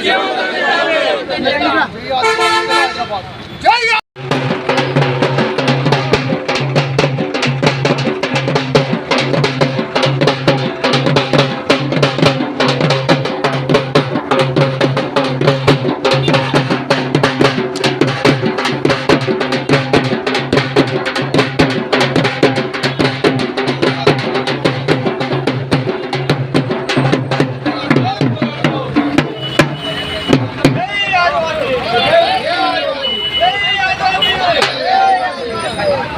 జై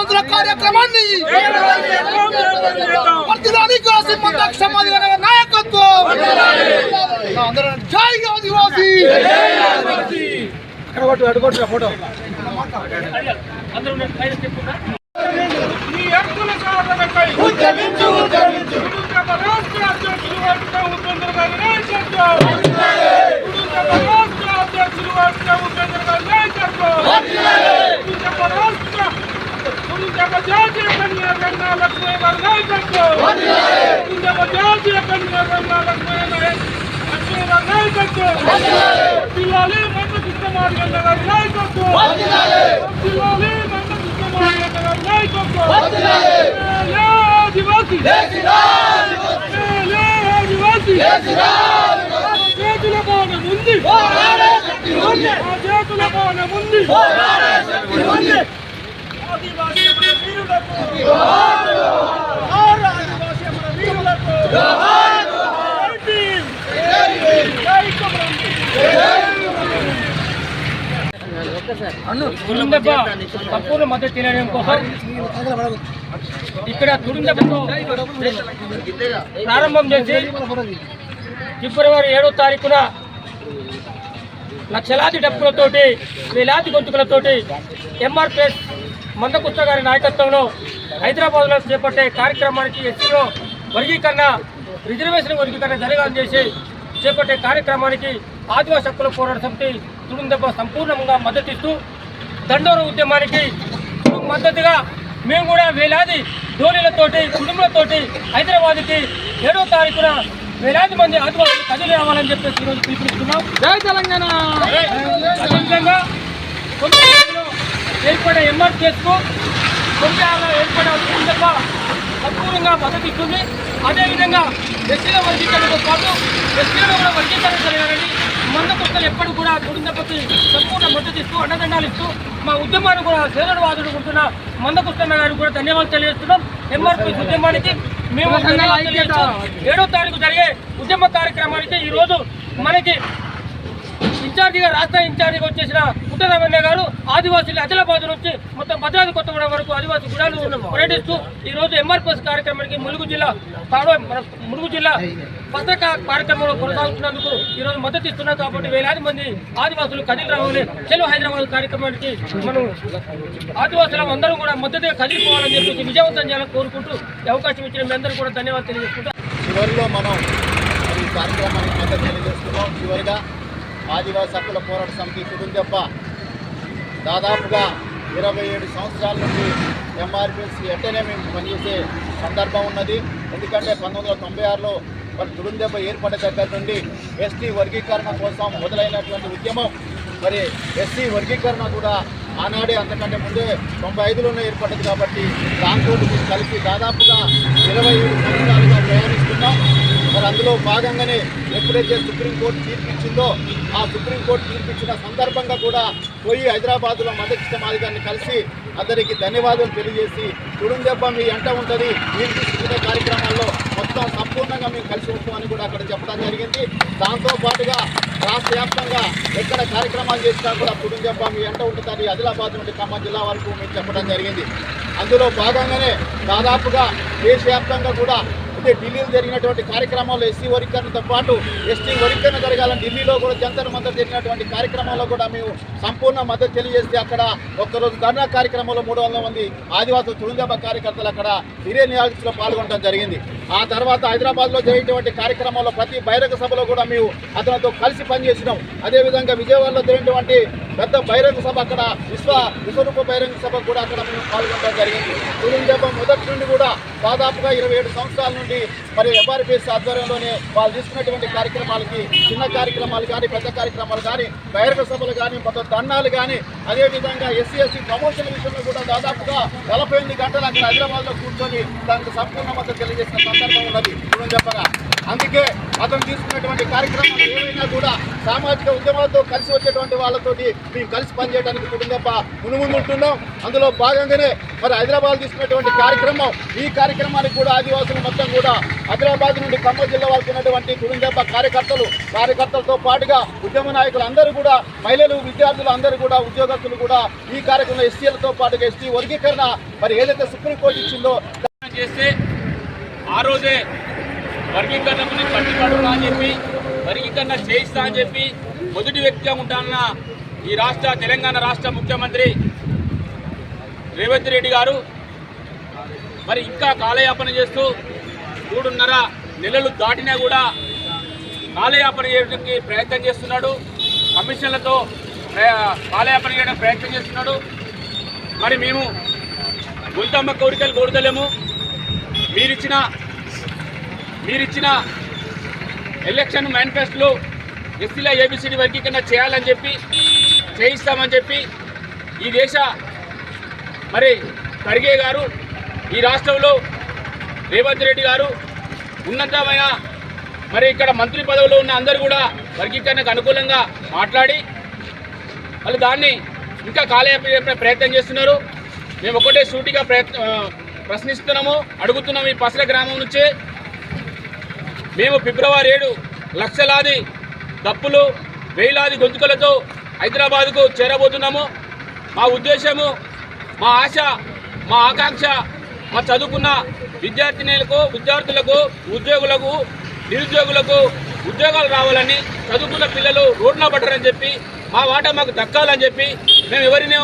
ప్రవైకుంతుల కార్యక్రమాన్ని ముందాక్ష మాదిగ నగర నాయకత్వం. అందరూ జై ఆదివాసీ. అక్కడ ఫోటో. ఈ హక్కుల సాధనకై ఉద్యమించు ఉద్యమించు కుటుంబ రాష్ట్ర అధ్యక్షులు వర్గ ఉపేంద్ర గారి నాయకత్వం కుటుంబ రాష్ట్ర అధ్యక్షులు వర్గ ఉపేంద్ర గారి నాయకత్వం కుటుంబ రాష్ట్ర కుటుంబ జాతీయ కన్యా కన్నా లక్ష్మీ గారి నాయకత్వం కుటుంబ జాతీయ కన్యా కన్నా లక్ష్మీ లక్ష్మీ గారి నాయకత్వం పిల్లాలి మంద కృష్ణమారి గారి నాయకత్వం పిల్లాలి మంద కృష్ణమారి గారి నాయకత్వం ఆదివాసీ ఆదివాసీ చేతుల బాణ ముందు ఆ చేతుల బాణ ముందు ఆదివాసీ మన వీరులకు ఆదివాసీ మన వీరులకు జై భీమ్. జై కమలం. తురుందెబ్బ సంపూర్ణ మద్దతు తెలియడం కోసం ఇక్కడ ప్రారంభం చేసి ఫిబ్రవరి ఏడో తారీఖున లక్షలాది డబ్బులతోటి వేలాది గొంతుకులతోటి ఎంఆర్పిఎస్ మందకుష్ట గారి నాయకత్వంలో హైదరాబాద్లో చేపట్టే కార్యక్రమానికి ఎస్సీలో వర్గీకరణ రిజర్వేషన్ వర్గీకరణ జరగాలని చేసి చేపట్టే కార్యక్రమానికి ఆదివాసీ హక్కుల పోరాట సమితి తుడుందెబ్బ సంపూర్ణంగా మద్దతిస్తూ దండోర ఉద్యమానికి మద్దతుగా మేము కూడా వేలాది ధోనిలతోటి కుటుంబాలతోటి హైదరాబాద్కి ఏడో తారీఖున వేలాది మంది ఆదివాసులు కదిలి రావాలని చెప్పేసి ఈరోజు పిలుపునిస్తున్నాం. జై తెలంగాణ! అదేవిధంగా ఆరులో ఏర్పడే ఎంఆర్పిఎస్కు ఆరులో ఏర్పడే తప్ప సంపూర్ణంగా మద్దతు ఇస్తుంది. అదేవిధంగా ఎస్సీల వర్గీకరణతో పాటు ఎస్సీలలో కూడా వర్గీకరణ జరగాలని మంద కుక్కలు ఎప్పుడు కూడా దురిందపతి సంపూర్ణ మద్దతు ఇస్తూ అండదండాలు ఇస్తూ మా ఉద్యమాన్ని కూడా సేనడు వాదుడు ఉంటున్న మంద కుక్కన్న గారికి కూడా ధన్యవాదాలు తెలియజేస్తున్నాం. ఎంఆర్పీ ఉద్యమానికి మేము. ఏడో తారీఖు జరిగే ఉద్యమ కార్యక్రమానికి ఈరోజు మనకి ఇన్ఛార్జిగా రాష్ట్ర ఇన్ఛార్జిగా వచ్చేసిన పుట్టరామయ్య గారు ఆదివాసులు ఆదిలాబాద్ నుంచి మొత్తం భద్రాద్రి కొత్తగూడెం వరకు ఆదివాసీ గుడాలు పర్యటిస్తూ ఈ రోజు ఎంఆర్పిఎస్ కార్యక్రమానికి ములుగు జిల్లా ములుగు జిల్లా పత్రిక కార్యక్రమంలో కొనసాగుతున్నందుకు ఈ రోజు మద్దతు ఇస్తున్నారు కాబట్టి వేలాది మంది ఆదివాసులు కదిలి రావాలి. చెలో హైదరాబాద్ కార్యక్రమానికి మనం ఆదివాసులు అందరూ కూడా మద్దతుగా కదిలిపోవాలని చెప్పేసి విజయవంతం చేయాలని కోరుకుంటూ అవకాశం ఇచ్చిన మీ అందరూ కూడా ధన్యవాదాలు తెలియజేసుకుంటాం. చివరిలో మనం ఈ కార్యక్రమానికి మద్దతు తెలియజేస్తున్నాం. చివరిగా ఆదివాసీ హక్కుల పోరాట సమితి కుటుంబ దాదాపుగా ఇరవై ఏడు సంవత్సరాల నుంచి ఎంఆర్పిసి ఎట్టనే మేము పనిచేసే సందర్భం ఉన్నది. ఎందుకంటే పంతొమ్మిది వందల తొంభై ఆరులో మరి తుడుందెబ్బ ఏర్పడే దగ్గర నుండి ఎస్టీ వర్గీకరణ కోసం మొదలైనటువంటి ఉద్యమం మరి ఎస్టీ వర్గీకరణ కూడా ఆనాడే అంతకంటే ముందే తొంభై ఐదులోనే ఏర్పడ్డది కాబట్టి దాంతో కలిపి కలిసి దాదాపుగా ఇరవై ఏడు సంవత్సరాలుగా ప్రయాణిస్తున్నాం అందులో భాగంగానే ఎప్పుడైతే సుప్రీంకోర్టు తీర్పు ఇచ్చిందో ఆ సుప్రీంకోర్టు తీర్పు ఇచ్చిన సందర్భంగా కూడా పోయి హైదరాబాద్లో మదకృష్ణ మాది కలిసి అతనికి ధన్యవాదాలు తెలియజేసి తుడుందెబ్బ మీ ఎంట ఉంటుంది మీరు తీసుకునే కార్యక్రమాల్లో మొత్తం సంపూర్ణంగా మేము కలిసి ఉంటామని కూడా అక్కడ చెప్పడం జరిగింది. దాంతో పాటుగా రాష్ట్ర వ్యాప్తంగా ఎక్కడ కార్యక్రమాలు చేసినా కూడా తుడుందెబ్బ మీ ఎంట ఉంటుందని ఆదిలాబాద్ నుండి ఖమ్మం జిల్లా వరకు మేము చెప్పడం జరిగింది. అందులో భాగంగానే దాదాపుగా దేశవ్యాప్తంగా కూడా అంటే ఢిల్లీలో జరిగినటువంటి కార్యక్రమాల్లో ఎస్సీ వర్గీకరణతో పాటు ఎస్టీ వర్గీకరణ జరగాలని ఢిల్లీలో కూడా జంతర్ మంతర్ జరిగినటువంటి కార్యక్రమాల్లో కూడా మేము సంపూర్ణ మద్దతు తెలియజేస్తే అక్కడ ఒక్కరోజు ధర్నా కార్యక్రమంలో మూడు వందల మంది ఆదివాసులు తురుందెబ్బ కార్యకర్తలు అక్కడ ఇరే నియాల్స్లో పాల్గొనడం జరిగింది. ఆ తర్వాత హైదరాబాద్లో జరిగినటువంటి కార్యక్రమంలో ప్రతి బహిరంగ సభలో కూడా మేము అతనితో కలిసి పనిచేసినాం. అదేవిధంగా విజయవాడలో జరిగినటువంటి పెద్ద బహిరంగ సభ అక్కడ విశ్వ విశ్వరూప బహిరంగ సభ కూడా అక్కడ మేము పాల్గొనడం జరిగింది. తురుందెబ్బ మొదటి నుండి కూడా దాదాపుగా ఇరవై ఏడు సంవత్సరాల నుండి మరి ఎంఆర్పిఎస్ ఆధ్వర్యంలోనే వాళ్ళు తీసుకున్నటువంటి కార్యక్రమాలకి చిన్న కార్యక్రమాలు కానీ పెద్ద కార్యక్రమాలు కానీ బహిరంగ సభలు కానీ మొత్తం దండాలు కానీ అదేవిధంగా ఎస్సీ ఎస్సీ ప్రమోషన్ విషయంలో కూడా దాదాపుగా నలభై ఎనిమిది గంటలు అక్కడ హైదరాబాద్లో కూర్చొని దానికి సంపూర్ణ మద్దతు తెలియజేసిన సందర్భం ఉన్నది. ఇప్పుడు చెప్పగా అందుకే అతను తీసుకున్నటువంటి కార్యక్రమాలు ఏమైనా కూడా సామాజిక ఉద్యమాలతో కలిసి వచ్చేటువంటి వాళ్ళతోటి మేము కలిసి పనిచేయడానికి కుటుంబ మునుముందు ఉంటున్నాం అందులో భాగంగానే మరి హైదరాబాద్ తీసుకున్నటువంటి కార్యక్రమం ఈ కార్యక్రమానికి కూడా ఆదివాసులు మొత్తం కూడా హైదరాబాద్ నుండి ఖమ్మం జిల్లా వరకు ఉన్నటువంటి కుటుంబ కార్యకర్తలు కార్యకర్తలతో పాటుగా ఉద్యమ నాయకులు అందరూ కూడా మహిళలు విద్యార్థులు అందరూ కూడా ఉద్యోగస్తులు కూడా ఈ కార్యక్రమంలో ఎస్సీలతో పాటుగా ఎస్టీ వర్గీకరణ మరి ఏదైతే సుప్రీంకోర్టు ఇచ్చిందో చేస్తే ఆ రోజే వర్గీకరణ గురించి పట్టుబడున్నా అని చెప్పి వర్గీకరణ చేయిస్తా అని చెప్పి మొదటి వ్యక్తిగా ఉంటానన్న ఈ రాష్ట్ర తెలంగాణ రాష్ట్ర ముఖ్యమంత్రి రేవంత్ రెడ్డి గారు. మరి ఇంకా కాలయాపన చేస్తూ మూడున్నర నెలలు దాటినా కూడా కాలయాపన చేయడానికి ప్రయత్నం చేస్తున్నాడు. కమిషన్లతో కాలయాపన చేయడానికి ప్రయత్నం చేస్తున్నాడు. మరి మేము గుంతమ్మ కోరికలు కోరుతలేము. మీరిచ్చిన మీరిచ్చిన ఎలక్షన్ మేనిఫెస్టోలో ఎస్సీల ఏబిసిడి వర్గీకరణ చేయాలని చెప్పి చేయిస్తామని చెప్పి ఈ దేశ మరి ఖర్గే గారు ఈ రాష్ట్రంలో రేవంత్ రెడ్డి గారు ఉన్నతమైన మరి ఇక్కడ మంత్రి పదవిలో ఉన్న అందరూ కూడా వర్గీకరణకు అనుకూలంగా మాట్లాడి వాళ్ళు దాన్ని ఇంకా కాలయాప ప్రయత్నం చేస్తున్నారు. మేము ఒకటే సూటిగా ప్రయత్న ప్రశ్నిస్తున్నాము అడుగుతున్నాము ఈ పసల గ్రామం నుంచే. మేము ఫిబ్రవరి ఏడు లక్షలాది తప్పులు వేలాది గొంతుకలతో హైదరాబాద్కు చేరబోతున్నాము. మా ఉద్దేశము మా ఆశ మా ఆకాంక్ష మా చదువుకున్న విద్యార్థినులకు విద్యార్థులకు ఉద్యోగులకు నిరుద్యోగులకు ఉద్యోగాలు రావాలని చదువుకున్న పిల్లలు రోడ్న పడ్డారని చెప్పి మా వాటా మాకు దక్కాలని చెప్పి మేము ఎవరినో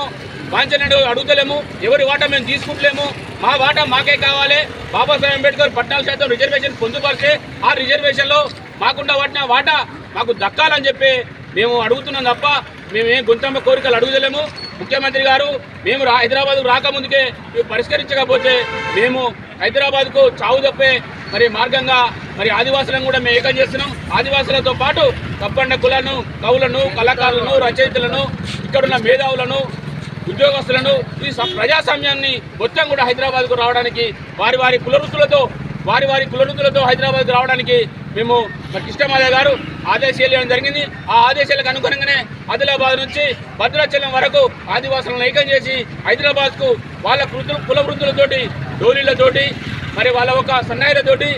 వాంఛనడు అడుగుతలేము ఎవరి వాటా మేము తీసుకుంటలేము. మా వాటా మాకే కావాలి. బాబాసాహెబ్ అంబేద్కర్ పట్టాల శాతం రిజర్వేషన్ పొందుపరిచి ఆ రిజర్వేషన్లో మాకుండా వాటిన వాటా మాకు దక్కాలని చెప్పి మేము అడుగుతున్నాం తప్ప మేము ఏం గుంతమ్మ కోరికలు అడుగుదలేము ముఖ్యమంత్రి గారు మేము రా హైదరాబాద్ రాకముందుకే పరిష్కరించకపోతే మేము హైదరాబాద్కు చావు తప్పే మరి మార్గంగా మరి ఆదివాసులను కూడా మేము ఏకం చేస్తున్నాం. ఆదివాసులతో పాటు కబ్బండ కులను కవులను కళాకారులను రచయితలను ఇక్కడున్న మేధావులను ఉద్యోగస్తులను ఈ ప్రజాస్వామ్యాన్ని మొత్తం కూడా హైదరాబాద్కు రావడానికి వారి వారి కులవృత్తులతో వారి వారి కులవృత్తులతో హైదరాబాద్కు రావడానికి మేము మరి గారు ఆదేశాలు ఇవ్వడం జరిగింది. ఆ ఆదేశాలకు అనుగుణంగానే ఆదిలాబాద్ నుంచి భద్రాచలం వరకు ఆదివాసులను ఐక్యం చేసి హైదరాబాద్కు వాళ్ళ కృతులు కుల వృత్తులతోటి డోలీలతోటి మరి వాళ్ళ ఒక సన్నాయిలతోటి